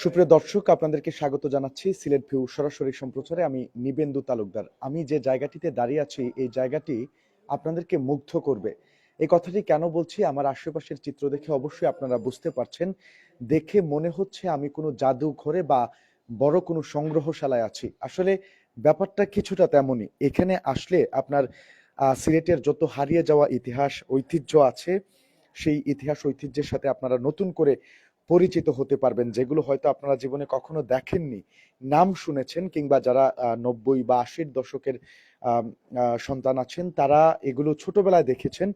সুপ্রিয় দর্শক, আপনাদেরকে স্বাগত জানাচ্ছি সিলেট ভিউ সরাসরি সম্প্রচারে। আমি নিবেন্দু তালুকদার। আমি যে জায়গাটিতে দাঁড়িয়ে আছি, এই জায়গাটি আপনাদেরকে মুগ্ধ করবে। এই কথাটি কেন বলছি? আমার আশেপাশের চিত্র দেখে অবশ্যই আপনারা বুঝতে পারছেন। দেখে মনে হচ্ছে আমি কোনো জাদুঘরে বা বড় কোনো সংগ্রহশালায় আছি। আসলে ব্যাপারটা কিছুটা তেমনই। এখানে আসলে আপনার সিলেটের যত হারিয়ে যাওয়া ইতিহাস, ঐতিহ্য আছে, সেই ইতিহাস, ঐতিহ্যের সাথে আপনারা নতুন করে পরিচিত হতে পারবেন, যেগুলো হয়তো আপনারা জীবনে কখনো দেখেননি। নাম শুনেছেন কিংবা যারা নব্বই বা আশির দশকের সন্তান আছেন, তারা এগুলো ছোটবেলায় দেখেছেন।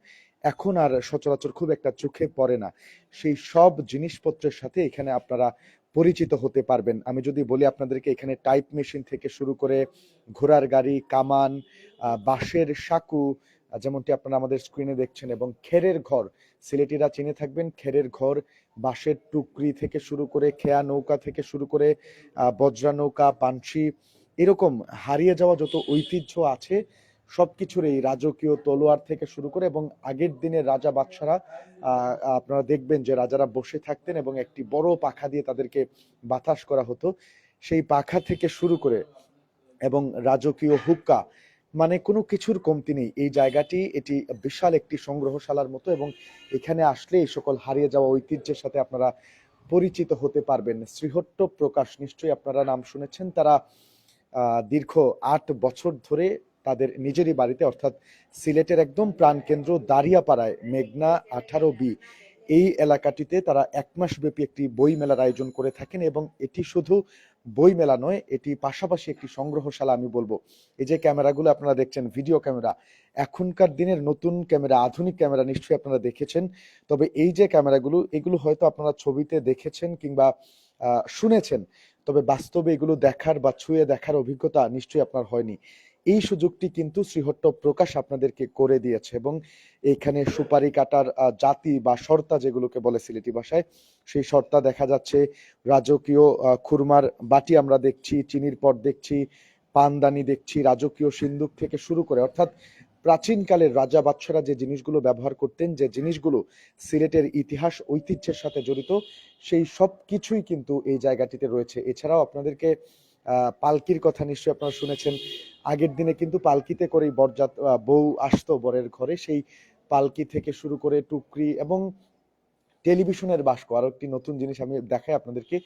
এখন আর সচরাচর খুব একটা চোখে পড়ে না। সেই সব জিনিসপত্রের সাথে এখানে আপনারা পরিচিত হতে পারবেন। আমি যদি বলি আপনাদেরকে এখানে টাইপ মেশিন থেকে শুরু করে ঘোড়ার গাড়ি, কামান বাঁশের সাঁকু যেমনটি আপনারা আমাদের স্ক্রিনে দেখছেন, এবং খেরের ঘর সিলেটিরা চিনে থাকবেন খেরের ঘর, বাঁশের টুকরি থেকে শুরু করে খেয়া নৌকা থেকে শুরু করে বজ্রা নৌকা, পানসি, এরকম হারিয়ে যাওয়া যত ঐতিহ্য আছে, সবকিছুর এই রাজকীয় তলোয়ার থেকে শুরু করে এবং আগের দিনের রাজা বাদশারা আপনারা দেখবেন যে রাজারা বসে থাকতেন এবং একটি বড় পাখা দিয়ে তাদেরকে বাতাস করা হতো। সেই পাখা থেকে শুরু করে এবং রাজকীয় হুক্কা মানে কোনো কিছুর কমতি নেই। এই জায়গাটি এটি বিশাল একটি সংগ্রহশালার মতো এবং এখানে আসলে এই সকল হারিয়ে যাওয়া ঐতিহ্যের সাথে আপনারা পরিচিত হতে পারবেন। শ্রীহট্ট প্রকাশ নিশ্চয়ই আপনারা নাম শুনেছেন। তারা দীর্ঘ আট বছর ধরে তাদের নিজেরই বাড়িতে অর্থাৎ সিলেটের একদম প্রাণকেন্দ্র দাঁড়িয়াপাড়ায় মেঘনা আঠারো বি এই এলাকাটিতে তারা এক মাস ব্যাপী একটি বই মেলার আয়োজন করে থাকেন এবং এটি শুধু বই মেলা নয়, এটি পাশাপাশি একটি সংগ্রহশালা আমি বলব। এই যে ক্যামেরাগুলো আপনারা দেখছেন, ভিডিও ক্যামেরা, এখনকার দিনের নতুন ক্যামেরা, আধুনিক ক্যামেরা নিশ্চয়ই আপনারা দেখেছেন। তবে এই যে ক্যামেরাগুলো, এগুলো হয়তো আপনারা ছবিতে দেখেছেন কিংবা শুনেছেন, তবে বাস্তবে এগুলো দেখার বা ছুঁয়ে দেখার অভিজ্ঞতা নিশ্চয়ই আপনার হয়নি। এই সুযোগটি কিন্তু শ্রীহট্ট প্রকাশ আপনাদেরকে করে দিয়েছে এবং এখানে সুপারি কাটার জাতি বা শর্তা যেগুলোকে বলে সিলেটি ভাষায়, সেই শর্তা দেখা যাচ্ছে। রাজকীয় খুরমার বাটি আমরা দেখছি, চিনির পর দেখছি, পানদানি দেখছি, রাজকীয় সিন্দুক থেকে শুরু করে, অর্থাৎ প্রাচীনকালের রাজা বাদশারা যে জিনিসগুলো ব্যবহার করতেন, যে জিনিসগুলো সিলেটের ইতিহাস, ঐতিহ্যের সাথে জড়িত, সেই সব কিছুই কিন্তু এই জায়গাটিতে রয়েছে। এছাড়াও আপনাদেরকে পালকির কথা নিশ্চয়ই আপনারা শুনেছেন। আগের দিনে কিন্তু পালকিতে করেই বরযাত বউ আসতো বরের ঘরে। সেই পালকি থেকে শুরু করে টুকরি এবং টেলিভিশনের বাস্ক আরও একটি নতুন জিনিস আমি দেখাই আপনাদেরকে।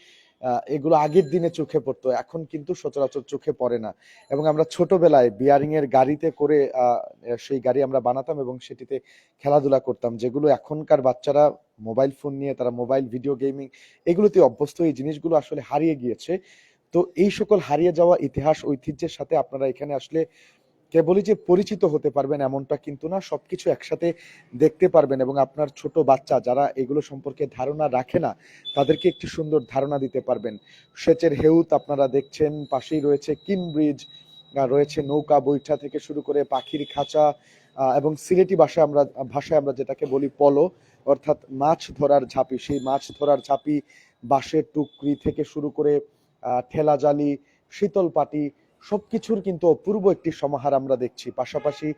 এগুলো আগের দিনে চোখে পড়তো। এখন কিন্তু সচরাচর চোখে পড়ে না। এবং আমরা ছোটবেলায় বিয়ারিং এর গাড়িতে করে সেই গাড়ি আমরা বানাতাম এবং সেটিতে খেলাধুলা করতাম, যেগুলো এখনকার বাচ্চারা মোবাইল ফোন নিয়ে, তারা মোবাইল, ভিডিও গেমিং, এগুলোতে অভ্যস্ত। এই জিনিসগুলো আসলে হারিয়ে গিয়েছে। তো এই সকল হারিয়ে যাওয়া ইতিহাস, ঐতিহ্যের সাথে আপনারা এখানে আসলে কেবলই যে পরিচিত হতে পারবেন এমনটা কিন্তু না, সবকিছু একসাথে দেখতে পারবেন এবং আপনার ছোট বাচ্চা যারা এগুলো সম্পর্কে ধারণা রাখে না, তাদেরকে একটি সুন্দর ধারণা দিতে পারবেন। সেচের হেউত আপনারা দেখছেন, পাশেই রয়েছে কিন ব্রিজ রয়েছে নৌকা, বৈঠা থেকে শুরু করে পাখির খাঁচা এবং সিলেটি ভাষায় আমরা ভাষায় আমরা যেটাকে বলি পলো, অর্থাৎ মাছ ধরার ঝাঁপি। সেই মাছ ধরার ঝাঁপি বাঁশের টুকরি থেকে শুরু করে ঠেলা জালি, শীতল পাটি, সবকিছুর কিন্তু অপূর্ব একটি সমাহার আমরা দেখছি। পাশাপাশি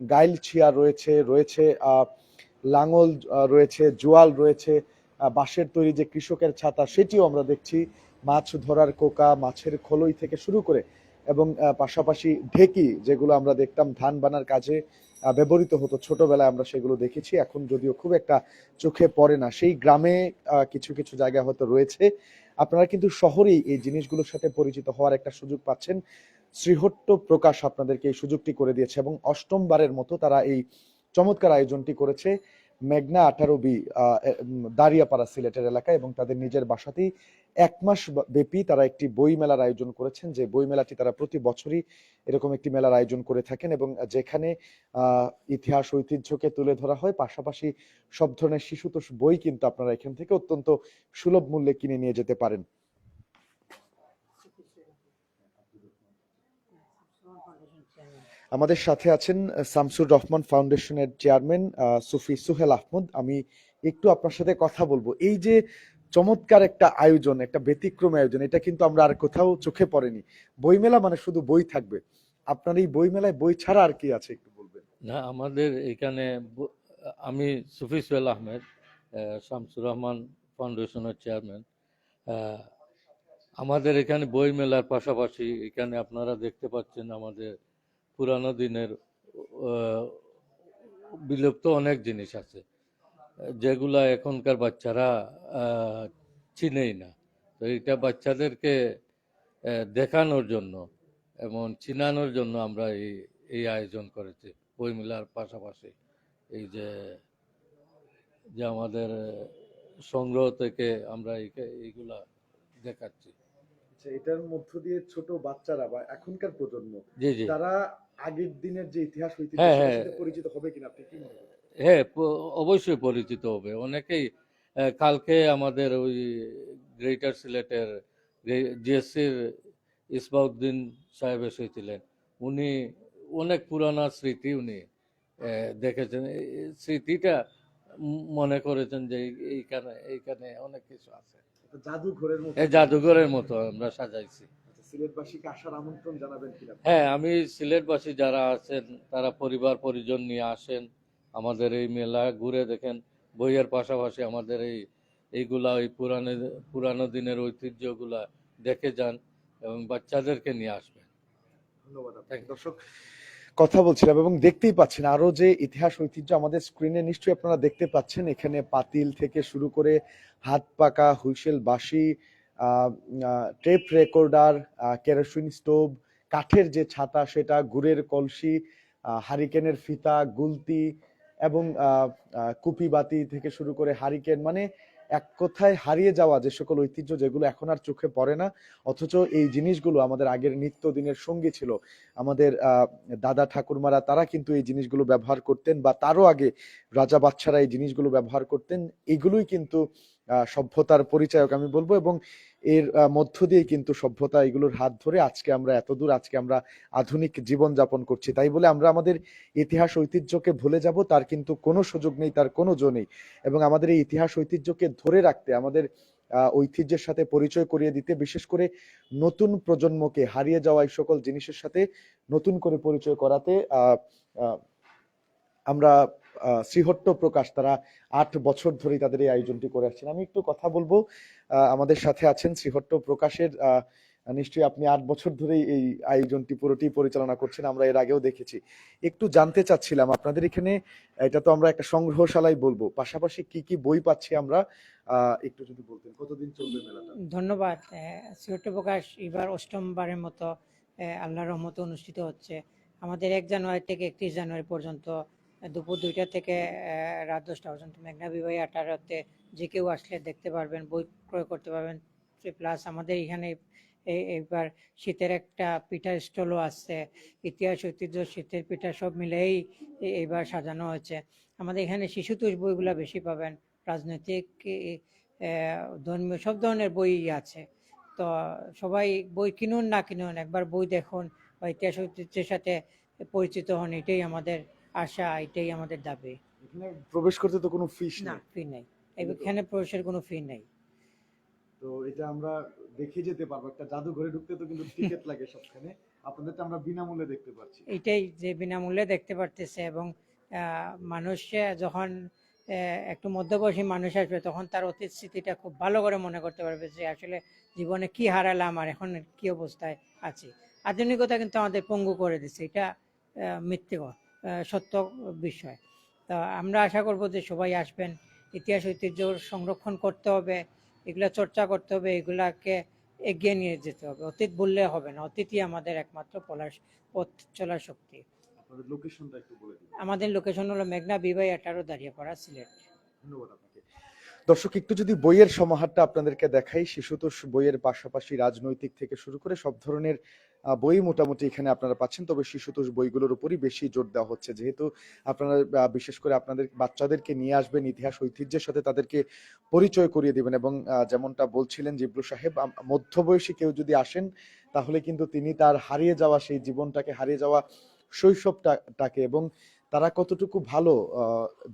গাইল ছিয়া রয়েছে রয়েছে লাঙল রয়েছে, জোয়াল রয়েছে বাঁশের তৈরি যে কৃষকের ছাতা, সেটিও আমরা দেখছি। মাছ ধরার কোকা মাছের খোলই থেকে শুরু করে এবং পাশাপাশি ঢেকি যেগুলো আমরা দেখতাম ধান বানার কাজে ব্যবহৃত হতো। ছোটবেলায় আমরা সেগুলো দেখেছি, এখন যদিও খুব একটা চোখে পড়ে না। সেই গ্রামে কিছু কিছু জায়গা হয়তো রয়েছে। আপনারা কিন্তু শহরেই এই জিনিসগুলোর সাথে পরিচিত হওয়ার একটা সুযোগ পাচ্ছেন। শ্রীহট্ট প্রকাশ আপনাদেরকে এই সুযোগটি করে দিয়েছে এবং অষ্টমবারের মতো তারা এই চমৎকার আয়োজনটি করেছে। মেঘনা, আঠারো বি দাঁড়িয়াপাড়া সিলেটের এলাকায় এবং তাদের নিজের বাসাতেই এক মাস ব্যাপী তারা একটি বই মেলার আয়োজন করেছেন। যে বই মেলাটি তারা প্রতি বছরই এরকম একটি মেলার আয়োজন করে থাকেন এবং যেখানে ইতিহাস, ঐতিহ্যকে তুলে ধরা হয়, পাশাপাশি সব ধরনের শিশুতোষ বই কিন্তু আপনারা এখান থেকে অত্যন্ত সুলভ মূল্যে কিনে নিয়ে যেতে পারেন। আমাদের সাথে আছেন শামসুর রহমান ফাউন্ডেশনের চেয়ারম্যান সুফি সুহেল আহমদ। আমি একটু আপনার সাথে কথা বলব। এই যে চমৎকার একটা আয়োজন, একটা ব্যতিক্রম আয়োজন, এটা কিন্তু আমরা আর কোথাও চোখে পড়েনি। বইমেলা মানে শুধু বই থাকবে। আপনার এই বইমেলায় বই ছাড়া আর কি আছে একটু বলবেন? না, আমাদের এখানে আমি সুফি সোহেল আহমেদ শামসুর রহমান ফাউন্ডেশনের চেয়ারম্যান আমাদের এখানে বই মেলার পাশাপাশি এখানে আপনারা দেখতে পাচ্ছেন আমাদের পুরানো দিনের বিলুপ্ত অনেক জিনিস আছে, যেগুলা এখনকার বাচ্চারা চিনেই না। তো এটা বাচ্চাদেরকে দেখানোর জন্য এবং চিনানোর জন্য আমরা এই এই আয়োজন করেছি বই মেলার পাশাপাশি। এই যে যে আমাদের সংগ্রহ থেকে আমরা এই- এইগুলা দেখাচ্ছি। আচ্ছা, এটার মধ্য দিয়ে ছোট বাচ্চারা বা এখনকার প্রজন্ম তারা আগের দিনের যে ইতিহাস ঐতিহ্য হ্যাঁ, হ্যাঁ। পরিচিত হবে কিনা আপনি কি মনে করেন? হ্যাঁ অবশ্যই পরিচিত হবে। অনেকেই কালকে আমাদের ওই গ্রেটার সিলেটের জিএসসির ইসবাউদ্দিন সাহেব এসেছিলেন। উনি অনেক পুরানা স্মৃতি উনি দেখেছেন। স্মৃতিটা মনে করেছেন যে এইখানে এইখানে অনেক কিছু আছে। জাদুঘরের মতো। জাদুঘরের মতো আমরা সাজাইছি। আচ্ছা, সিলেটবাসীকে আসার আমন্ত্রণ জানাবেন কিনা? হ্যাঁ আমি সিলেটবাসী যারা আছেন তারা পরিবার পরিজন নিয়ে আসেন আমাদের এই মেলা ঘুরে দেখেন। বইয়ের পাশাপাশি আমাদের এই এইগুলা ওই পুরানো পুরানো দিনের ঐতিহ্যগুলা দেখে যান এবং বাচ্চাদেরকে নিয়ে আসবেন। ধন্যবাদ. দর্শক কথা বলছিলাম এবং দেখতেই পাচ্ছেন আরও যে ইতিহাস, ঐতিহ্য আমাদের স্ক্রিনে নিশ্চয়ই আপনারা দেখতে পাচ্ছেন। এখানে পাতিল থেকে শুরু করে হাত পাকা হুইসেল বাঁশি টেপ রেকর্ডার কেরোসিন স্টোভ কাঠের যে ছাতা সেটা, গুড়ের কলসি হারিকেনের ফিতা, গুলতি এবং কুপি বাতি থেকে শুরু করে হারিকেন মানে এক কথায় হারিয়ে যাওয়া যে সকল ঐতিহ্য যেগুলো এখন আর চোখে পড়ে না, অথচ এই জিনিসগুলো আমাদের আগের নিত্য দিনের সঙ্গী ছিল। আমাদের দাদা ঠাকুরমারা তারা কিন্তু এই জিনিসগুলো ব্যবহার করতেন বা তারও আগে রাজা বাচ্চারা এই জিনিসগুলো ব্যবহার করতেন। এগুলোই কিন্তু সভ্যতার পরিচায়ক আমি বলব এবং এর মধ্য দিয়ে কিন্তু সভ্যতা এগুলোর হাত ধরে আজকে আমরা এতদূর আজকে আমরা আধুনিক জীবন যাপন করছি। তাই বলে আমরা আমাদের ইতিহাস ঐতিহ্যকে ভুলে যাব, তার কিন্তু কোনো সুযোগ নেই, তার কোনো জো নেই। এবং আমাদের এই ইতিহাস ঐতিহ্যকে ধরে রাখতে, আমাদের ঐতিহ্যের সাথে পরিচয় করিয়ে দিতে, বিশেষ করে নতুন প্রজন্মকে হারিয়ে যাওয়া এই সকল জিনিসের সাথে নতুন করে পরিচয় করাতে আমরা শ্রীহট্ট প্রকাশ, তারা আট বছর ধরেই তাদের এই আয়োজনটি করে আসছেন। আমি একটু কথা বলব আমাদের সাথে আছেন শ্রীহট্ট প্রকাশের নিশ্চয়ই আপনি আট বছর ধরেই এই আয়োজনটি পুরোটি পরিচালনা করছেন, আমরা এর আগেও দেখেছি। একটু জানতে চাচ্ছিলাম, আপনাদের এখানে, এটা তো আমরা একটা সংগ্রহশালাই বলব, পাশাপাশি কি কি বই পাচ্ছি আমরা? একটু যদি বলতেন, কতদিন চলবে মেলাটা? ধন্যবাদ শ্রীহট্ট প্রকাশ এবার অষ্টমবারের মতো আল্লাহর রহমতে অনুষ্ঠিত হচ্ছে। আমাদের এক জানুয়ারি থেকে একত্রিশ জানুয়ারি পর্যন্ত দুপুর দুইটা থেকে রাত দশটা পর্যন্ত মেঘনা বিবাহী আঠারোতে যে কেউ আসলে দেখতে পারবেন, বই ক্রয় করতে পারবেন। প্লাস আমাদের এখানে এ- এবার শীতের একটা পিঠা স্টলও আসছে ইতিহাস, ঐতিহ্য, শীতের পিঠা সব মিলেই এ- এবার সাজানো হয়েছে। আমাদের এখানে শিশুতোষ বইগুলো বেশি পাবেন। রাজনৈতিক ধর্মীয়, সব ধরনের বই আছে। তো সবাই বই কিনুন না কিনুন, একবার বই দেখুন বা ইতিহাস, ঐতিহ্যের সাথে পরিচিত হন, এটাই আমাদের আশা এটাই আমাদের দাবি। এখানে প্রবেশ করতে তো কোনো ফিস না ফি নাই। এখানে প্রবেশের কোনো ফি নাই। তো এটা আমরা দেখে যেতে পারব। একটা জাদুঘরে ঢুকতে তো কিন্তু টিকিট লাগে সবখানে। আপনাদেরটা আমরা বিনামূল্যে দেখতে পাচ্ছি। এটাই যে বিনামূল্যে দেখতে পারতেছে এবং মানুষে যখন একটু মধ্যবয়সী মানুষ আসবে তখন তার অতীত স্মৃতিটা খুব ভালো করে মনে করতে পারবে যে আসলে জীবনে কি হারালাম আর এখন কি অবস্থায় আছি। আধুনিকতা কিন্তু আমাদের পঙ্গু করে দিচ্ছে এটা মিথ্যে ক- আহ, সত্য বিষয়। তা আমরা আশা করব যে সবাই আসবেন ইতিহাস ঐতিহ্য সংরক্ষণ করতে হবে এগুলা চর্চা করতে হবে এগুলাকে এগিয়ে নিয়ে যেতে হবে। অতীত বললে হবে না অতীতই আমাদের একমাত্র পলাশ পথ চলার শক্তি। আমাদের লোকেশন হলো মেঘনা বিবাই আঠারো দাঁড়িয়েপাড়া সিলেট। ধন্যবাদ আপনাকে। দর্শক একটু যদি বইয়ের সমাহারটা আপনাদেরকে দেখাই শিশুতোষ বইয়ের পাশাপাশি রাজনৈতিক থেকে শুরু করে সব ধরনের বই মোটামুটি এখানে আপনারা পাচ্ছেন। তবে শিশুতোষ বইগুলোর উপরই বেশি জোর দেওয়া হচ্ছে। যেহেতু আপনারা বিশেষ করে আপনাদের বাচ্চাদেরকে নিয়ে আসবেন, ইতিহাস, ঐতিহ্যের সাথে তাদেরকে পরিচয় করিয়ে দিবেন এবং যেমনটা বলছিলেন জিবলু সাহেব মধ্যবয়সী কেউ যদি আসেন, তাহলে কিন্তু তিনি তার হারিয়ে যাওয়া সেই জীবনটাকে, হারিয়ে যাওয়া শৈশবটাকে এবং তারা কতটুকু ভালো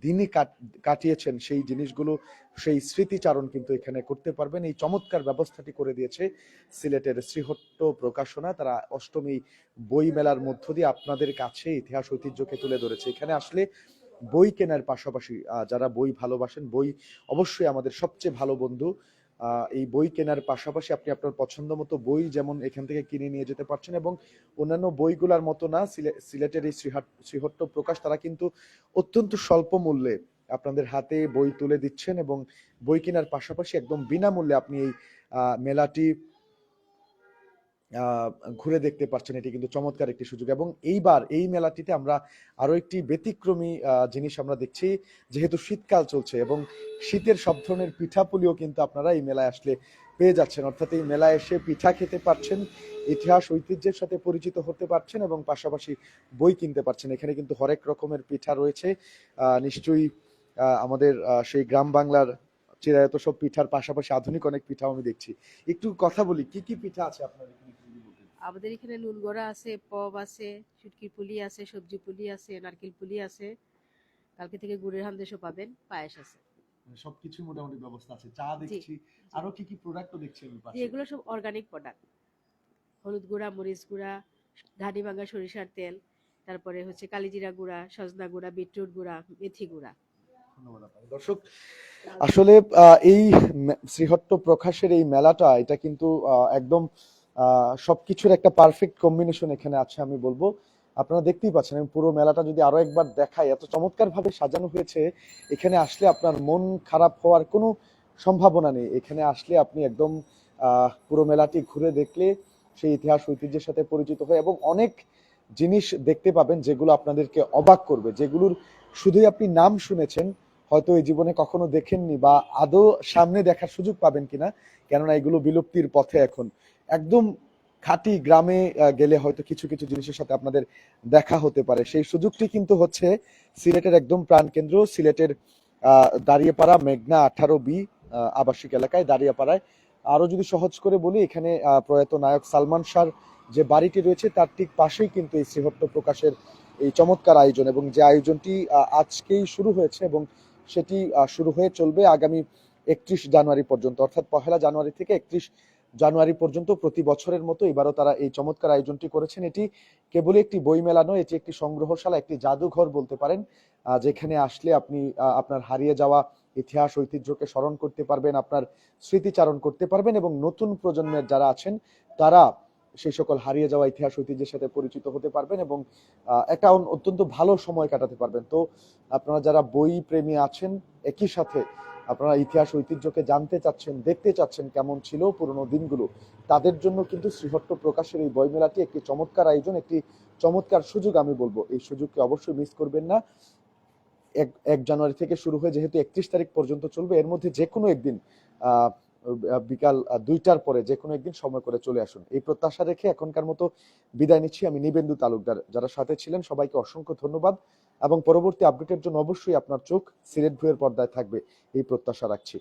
দিনই কাট- কাটিয়েছেন সেই জিনিসগুলো, সেই স্মৃতিচারণ কিন্তু এখানে করতে পারবেন। এই চমৎকার ব্যবস্থাটি করে দিয়েছে সিলেটের শ্রীহট্ট প্রকাশনা। তারা অষ্টমী বই মেলার মধ্য দিয়ে আপনাদের কাছে ইতিহাস ঐতিহ্যকে তুলে ধরেছে। এখানে আসলে বই কেনার পাশাপাশি যারা বই ভালোবাসেন, বই অবশ্যই আমাদের সবচেয়ে ভালো বন্ধু। এই বই কেনার পাশাপাশি আপনি আপনার পছন্দ মতো বই যেমন এখান থেকে কিনে নিয়ে যেতে পারছেন এবং অন্যান্য বইগুলোর মতো না, সিলে- সিলেটের এই শ্রীহাট, শ্রীহট্ট প্রকাশ, তারা কিন্তু অত্যন্ত স্বল্প মূল্যে আপনাদের হাতে বই তুলে দিচ্ছেন এবং বই কেনার পাশাপাশি একদম বিনামূল্যে আপনি এই মেলাটি ঘুরে দেখতে পারছেন, এটি কিন্তু চমৎকার একটি সুযোগ। এবং এইবার এই মেলাটিতে আমরা আরও একটি ব্যতিক্রমী জিনিস আমরা দেখছি, যেহেতু শীতকাল চলছে এবং শীতের সব ধরনের পিঠাপুলিও কিন্তু আপনারা এই মেলায় আসলে পেয়ে যাচ্ছেন। অর্থাৎ এই মেলায় এসে পিঠা খেতে পারছেন, ইতিহাস, ঐতিহ্যের সাথে পরিচিত হতে পারছেন এবং পাশাপাশি বই কিনতে পারছেন। এখানে কিন্তু হরেক রকমের পিঠা রয়েছে। নিশ্চয়ই আমাদের সেই গ্রাম বাংলার চিরায়ত সব পিঠার পাশাপাশি আধুনিক অনেক পিঠাও আমি দেখছি। একটু কথা বলি, কি কি পিঠা আছে আপনার এখানে একটু যদি বলতেন। আমাদের এখানে নুন গড়া আছে পব আছে শুটকির পুলি আছে সবজি পুলি আছে নারকেল পুলি আছে। কালকে থেকে গুড়ের হান্দেশও পাবেন পায়েস আছে। মানে সবকিছু মোটামুটি ব্যবস্থা আছে। চা দেখছি। আরও কি কি প্রোডাক্টও দেখছি আমি পাশে এগুলো সব অর্গানিক প্রোডাক্ট হলুদ গুঁড়া মরিচ গুঁড়া ধানি ভাঙা সরিষার তেল তারপরে হচ্ছে কালিজিরা গুঁড়া সজনা গুঁড়া বিটরুট গুঁড়া মেথি গুঁড়া। দর্শক আসলে এই শ্রীহট্ট প্রকাশের এই মেলাটা এটা কিন্তু একদম আহ, সবকিছুর একটা পারফেক্ট কম্বিনেশন এখানে আছে আমি বলব। আপনারা দেখতেই পাচ্ছেন আমি পুরো মেলাটা যদি আরও একবার দেখাই এত চমৎকার ভাবে সাজানো হয়েছে। এখানে আসলে আপনার মন খারাপ হওয়ার কোনো সম্ভাবনা নেই। এখানে আসলে আপনি একদম পুরো মেলাটি ঘুরে দেখলে সেই ইতিহাস ঐতিহ্যের সাথে পরিচিত হয় এবং অনেক জিনিস দেখতে পাবেন যেগুলো আপনাদেরকে অবাক করবে। যেগুলোর শুধুই আপনি নাম শুনেছেন হয়তো এই জীবনে কখনো দেখেননি বা আদৌ সামনে দেখার সুযোগ পাবেন কিনা কেননা এগুলো বিলুপ্তির পথে এখন। একদম খাঁটি গ্রামে গেলে হয়তো কিছু কিছু জিনিসের সাথে আপনাদের দেখা হতে পারে। সেই সুযোগটি কিন্তু হচ্ছে সিলেটের একদম প্রাণকেন্দ্র, সিলেটের দাঁড়িয়েপাড়া, মেঘনা, আঠারো বি আবাসিক এলাকায়, দাঁড়িয়েপাড়ায়। আরও যদি সহজ করে বলি, এখানে প্রয়াত নায়ক সালমান শাহর যে বাড়িটি রয়েছে, তার ঠিক পাশেই কিন্তু এই শ্রীহট্ট প্রকাশের এই চমৎকার আয়োজন এবং যে আয়োজনটি আজকেই শুরু হয়েছে এবং সেটি শুরু হয়ে চলবে আগামী একত্রিশ জানুয়ারি পর্যন্ত, অর্থাৎ পহেলা জানুয়ারি থেকে একত্রিশ জানুয়ারি পর্যন্ত প্রতি বছরের মতো এবারও তারা এই চমৎকার আয়োজনটি করেছেন। এটি কেবল একটি বই মেলা নয়, এটি একটি সংগ্রহশালা, একটি জাদুঘর বলতে পারেন যেখানে আসলে আপনি আপনার হারিয়ে যাওয়া ইতিহাস, ঐতিহ্যকে স্মরণ করতে পারবেন, আপনার স্মৃতিচারণ করতে পারবেন এবং নতুন প্রজন্মের যারা আছেন, তারা সেই সকল হারিয়ে যাওয়া ইতিহাস, ঐতিহ্যের সাথে পরিচিত হতে পারবেন এবং একটা অত্যন্ত ভালো সময় কাটাতে পারবেন। তো আপনারা যারা বই প্রেমী আছেন, একই সাথে আপনারা ইতিহাস, ঐতিহ্যকে জানতে চাচ্ছেন, দেখতে চাচ্ছেন কেমন ছিল পুরনো দিনগুলো, তাদের জন্য কিন্তু শ্রীহট্ট প্রকাশের এই বইমেলাটি একটি চমৎকার আয়োজন, একটি চমৎকার সুযোগ আমি বলব। এই সুযোগকে অবশ্যই মিস করবেন না। এক এক জানুয়ারি থেকে শুরু হয়ে যেহেতু একত্রিশ তারিখ পর্যন্ত চলবে, এর মধ্যে যে কোনো একদিন বিকাল দুইটার পরে যে কোনো একদিন সময় করে চলে আসুন। এই প্রত্যাশা রেখে এখনকার মতো বিদায় নিচ্ছি। আমি নিবেন্দু তালুকদার। যারা সাথে ছিলেন, সবাইকে অসংখ্য ধন্যবাদ। এবং পরবর্তী আপডেটের জন্য অবশ্যই আপনার চোখ সিলেট ভুয়ের পর্দায় থাকবে। এই প্রত্যাশা রাখছি।